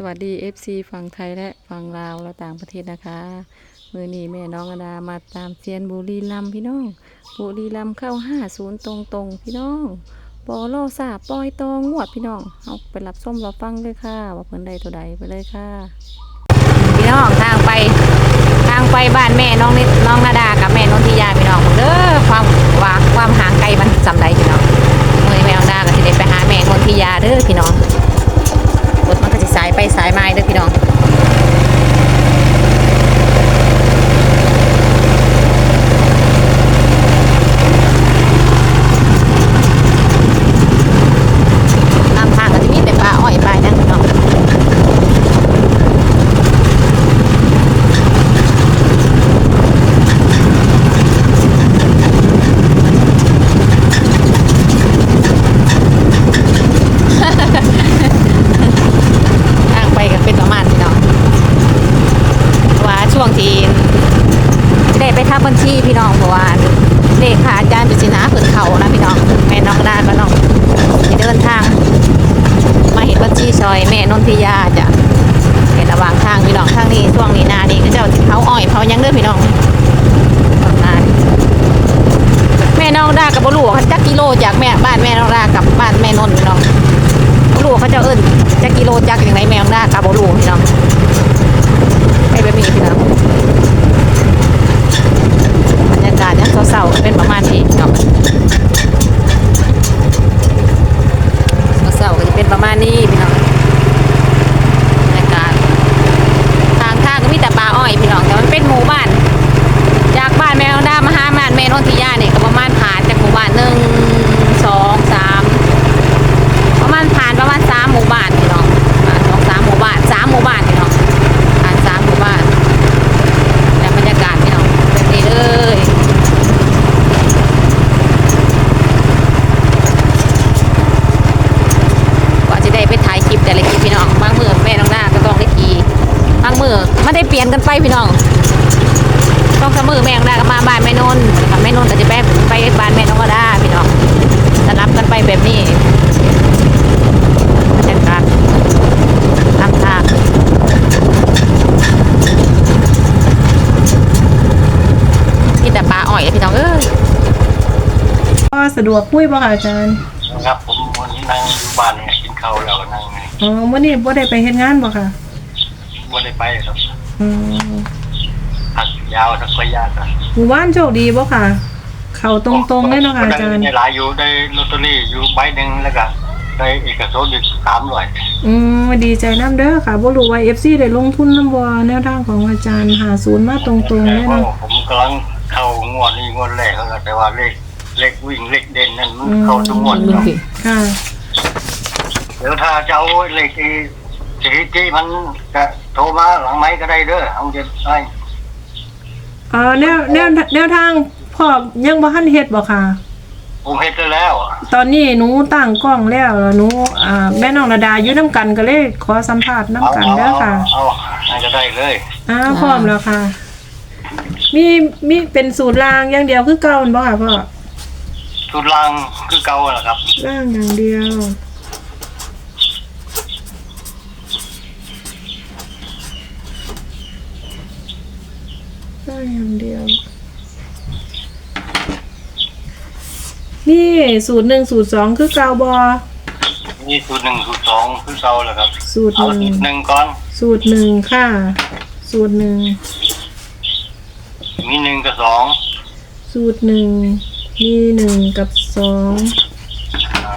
สวัสดี FC ฝั่งไทยและฝั่งลาวและต่างประเทศนะคะ มือนี้แม่น้องอดามาตามเซียนบุรีรัมย์พี่น้อง บุรีรัมย์เข้า50ตรงๆพี่น้องบอโลซาปลอยตองงวดพี่น้องเอาไปรับส้มรับฟังเลยค่ะ ว่าเพิ่นใดตัวใดไปเลยค่ะ พี่น้องทางไปทางไปบ้านแม่น้องนิดน้องนาดากับแม่นนทิยาพี่น้องเด้อความว่าความห่างไกลมันจำได้พี่น้องมือแม่น้องนาก็สิได้ไปหาแม่นนทิยาเด้อพี่น้อง ไปสายไม้ด้อพี่น้อง ตามทางก็จะมีแต่ปลาอ้อยปลายนะพี่น้อง ทางไปกันเป็นประมาณพี่น้องว่าช่วงที่จะ ไปทับบัญชีพี่น้องเพราะว่าเลขาอาจารย์จุชินาขึ้นเขานะพี่น้องแม่น้องดาก็น้องจะเดินทาง มาเห็นบัญชีซอย แม่นนทิยาจ้ะในระหว่างทางพี่น้องทางนี้ช่วงนี้นานี้ก็เจ้าสิเผาอ้อยเผายังเด้อพี่น้องนานแม่น้องดากับบลูกเขาจักกิโลจากแม่บ้านแม่น้องดากับบ้านแม่นนท์พี่น้องบรูเขาจะเอิ้นจะกิโลจักอย่างไรแมวหน้องดากับบรูพี่น้องไปแบบนี้พี่น้องบรรยากาศยังเศร้าๆเป็นประมาณนี้พี่น้องเศร้าๆก็จะเป็นประมาณนี้พี่น้องบรรยากาศทางทางก็มีแต่ป่าอ้อยพี่น้องแต่มันเป็นหมู่บ้าน จากบ้านแมวดามาหาบ้านแม่นนทิยาเนี่ยก็ประมาณผ่านจากหมู่บ้านหนึ่งสองสาม ประมาณผ่านประมาณสามหมู่บ้านพี่น้องผ่านสองสามหมู่บ้านสามหมู่บ้านพี่น้องผ่านสามหมู่บ้านและบรรยากาศพี่น้องแบบนี้เลยกว่าจะได้ไปถ่ายคลิปแต่ละคลิปพี่น้องบางมือแม่น้องหน้าก็ต้องได้ขี่บางมือ ไม่ได้เปลี่ยนกันไปพี่น้องต้องสมือแม่งหน้าก็มาบ้านแม่นนท์แม่นนท์ก็จะไปไปบ้านแม่น้องกระดาพี่น้องสลับกันไปแบบนี้บรรยากาศตามทางมีแต่ปลาอ้อยพี่น้องเอ้ยก็สะดวกคุยบ่ค่ะอาจารย์ครับผมวันนี้นั่งอยู่บ้านเนี่ยกินข้าวแล้วก็นั่งนี่อ๋อวันนี้บ่ได้ไปเฮ็ดงานบ่ค่ะวันได้ไปครับ อืมพักยาวสักระยะกันหมู่บ้านโชคดีบ่ค่ะ เข้าตรงๆเลยเนาะค่ะอาจารย์ ได้หลายอยู่ได้ลอตเตอรี่อยู่ใบหนึ่งแล้วก็ได้เอกชนอีกสามหน่วยอืมดีใจนํเด้อค่ะบ่รู้ว่า FC ได้ลงทุนนำบ่แนวทางของอาจารย์50มาตรงๆเลยเพราะเนาะว่าผมกำลังเข้างวดนี้งวดแรกแล้วก็แต่ว่าเลขเลขวิ่งเลขเด่นนั่นมันเข้าทุกงวดเนาะค่ะ เดี๋ยวถ้าจะเอาเลขที่สถิติมันจะ โทรมาหลังไม้ก็ได้เด้อเอาจะได้เอ่อแนวแนวแนวทางพ่อยังบ่ทันเฮ็ดบ่ค่ะ ผมเฮ็ดได้แล้วตอนนี้หนูตั้งกล้องแล้วแล้วหนูอ่าแม่น้องระดาอยู่นํกันก็เลยขอสัมภาษณ์นํกันเด้อค่ะเอาเอาก็ได้เลยอ้าวพร้อมแล้วค่ะ มีมีเป็นสูตรรางอย่างเดียวคือเก่าแม่นบ่ค่ะพ่อสุดล่างคือเก่าแหละครับ ร่างอย่างเดียว ร่าง อย่างเดียว นี่สูตรหนึ่งสูตรสองคือเกาบอนี่สูตรหนึ่งสูตรสองคือเก่าแหละครับสูตรเอาหนึ่งสูตรหนึ่งก่อนสูตรหนึ่งค่ะ สูตรหนึ่งมีหนึ่งกับสองสูตรหนึ่งมีหนึ่งกับสองอ่า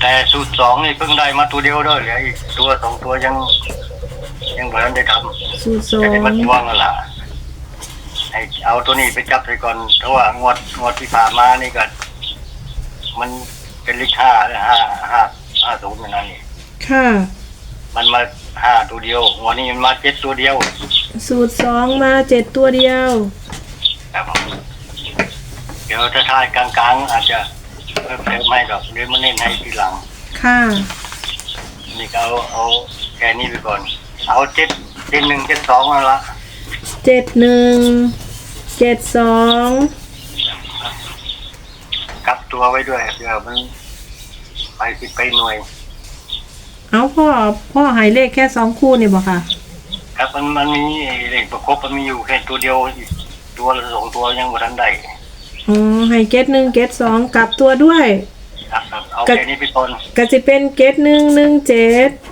แต่สูตรสองนี่เพิ่งได้มาตัวเดียวเด้อเหลืออีกตัวสองตัวยัง ยังไม่ทันได้ทสูตรสำอแต่ได้งมาทวงกันละให้เอาตัวนี้ไปจับไปก่อนเพราะว่างวดงวดที่ผ่านมานี่ก็มันเป็นเลขห้าห้าห้าห้าศูนย์นั่นนี่ค่ะมันมาห้าตัวเดียวงวันนี้มันมาเจ็ดตัวเดียวสูตรสองมาเจ็ดตัวเดียว ครับผมเดี๋ยวถ้าทายกลางๆ อาจจะเพิ่มเติมไม่หรอกเดี๋ยวมาเน้นให้ทีหลัง ค่ะ นี่ก็เอาเอาแค่นี้ไปก่อน เอาเจ็ดเจ็ดหนึ่งเจ็ดสองนั่นละเจ็ดหนึ่งเจ็ดสองกลับตัวไว้ด้วยเดี๋ยวมันไปสิบไปหน่วยเอาพ่อพ่อใหายเลขแค่สองคู่นี่บ่ค่ะ ครับมันมันมีเลขประกบมันมีอยู่แค่ตัวเดียวอีกตัวละสองตัวยังบ่ทันได้อ๋อให้เกตหนึ่งเกตสองกลับตัวด้วย ครับครับเอาก็แค่นี้ไปก่อนก็จะเป็นเกตหนึ่งหนึ่งเจ็ดครับ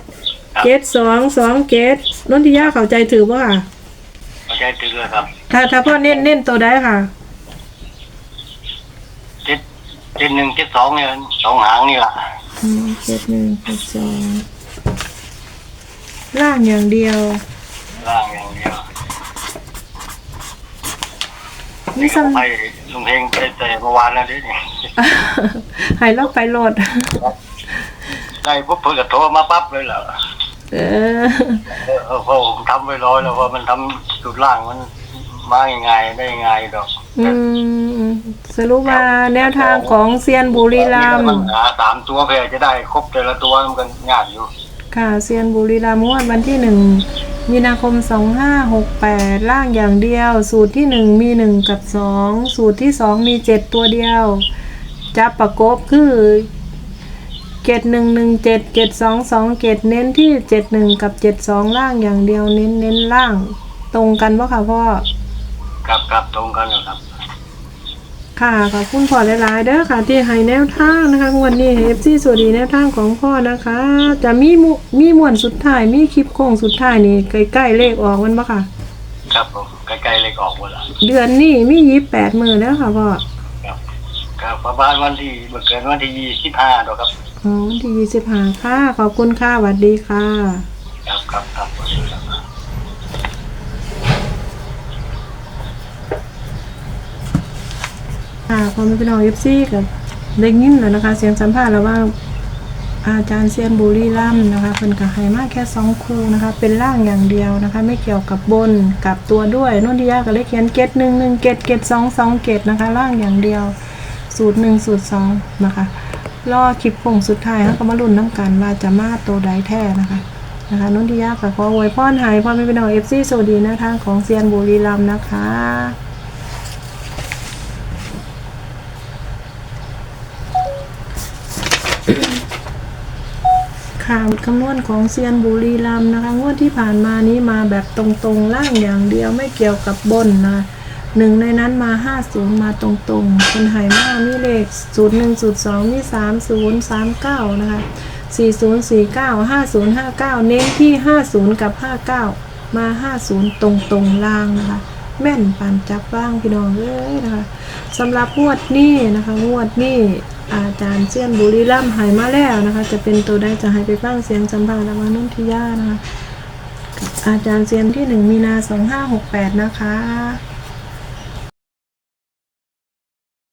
เกตสองสองเกตนนทิยาเข้าใจถือว่าเข้าใจตื้อครับ ถ้าถ้าพ่อเน้นเน้นตัวได้ค่ะเจ็ดเจ็ดหนึ่งเจ็ดสองเนี่ยสองหางนี่ล่ะอืมเกตหนึ่งเกตสองล่างอย่างเดียว ล่างอย่างเดียวนี่เขาซ้ำไปลุงเพลงไปแต่เมื่อวานแล้วดิให้เราไปโหลดได้ปุ๊บเพิ่งก็โทรมาปั๊บเลยเหรอ เออเออเพราะผมทำไว้ร้อยแล้วว่ามันทำจุดล่างมันมายังไงได้ยังไงดอกอืมสรุปว่าแนวทางของเซียนบุรีรัมย์ปัญหาสามตัวเพื่อจะได้ครบแต่ละตัวมันก็ยากอยู่ ค่ะเซียนบุรีรัมย์งวดวันที่หนึ่งมีนาคมสองห้าหกแปดล่างอย่างเดียว สูตรที่หนึ่งมีหนึ่งกับสองสูตรที่สองมีเจ็ดตัวเดียว จับประกบคือ เจ็ดหนึ่งหนึ่งเจ็ดเจ็ดสองสองเจ็ดเน้นที่เจ็ดหนึ่งกับเจ็ดสองล่างอย่างเดียวเน้นเน้นล่าง ตรงกันปะค่ะพ่อ ครับครับตรงกันแล้วครับ ค่ะขอบคุณพ่อหลายๆเด้อค่ะ ที่ให้แนวทางนะคะวันนี้เอฟซีสวัสดีแนวทางของพ่อนะคะ จะมีมุมีมวนสุดท้ายมีคลิปโค้งสุดท้ายนี่ใกล้ๆเลขออกมันปะค่ะ ครับผมใกล้ๆเลยออกหมดแล้วเดือนนี้มียีิบแปดมือแล้วค่ะพ่อครับครับประมาณวันที่เมื่อเกินวันที่ยี่สิบห้าดอกครับ อ๋อวันที่ยี่สิบห้าค่ะ ขอบคุณค่ะสวัสดีค่ะ ครับครับครับครับค่ะพอมีพี่น้องเอฟซีกับได้ยินแล้วนะคะ เสียงสัมภาษณ์แล้วว่าอาจารย์เซียนบุรีรัมย์นะคะเป็นกระหายมากแค่สองคูนะคะ เป็นร่างอย่างเดียวนะคะ ไม่เกี่ยวกับบนกับตัวด้วยนุ่นทิยาก็เลยเขียนเกตหนึ่งหนึ่งเกตเกตสองสองเกตนะคะร่างอย่างเดียว สูตรหนึ่งสูตรสองนะคะ รอคลิปโค้งสุดท้ายเขาก็มาลุ้นน้ำกันว่าจะมาโตัวใดแท้นะคะนะคะนุ่นทิยาก็ขออวยพรให้พ่อแม่พี่น้องเอฟซีสวัสดีนะทางของเซียนบุรีรัมนะคะข่าวคำนวณของเซียนบุรีรัมนะคะงวดที่ผ่านมานี้มาแบบตรงๆล่างอย่างเดียวไม่เกี่ยวกับบนนะ หนึ่งในนั้นมา50มาตรงๆคนหายมามีเลข0 1 0 2มี30 39นะคะ40 49 50 59เน้นที่50กับ59มา50ตรงๆล่างนะคะ แม่นปานจับบ้างพี่น้องเอ้ยนะคะสำหรับงวดนี้นะคะงวดนี้อาจารย์เซียนบุรีรัมหายมาแล้วนะคะ จะเป็นตัวได้จะให้ไปฟังเสียงสัมภาระหว่างนุ่นทิยานะคะอาจารย์เซียนที่หนึ่งมีนาสองห้าหกแปดนะคะ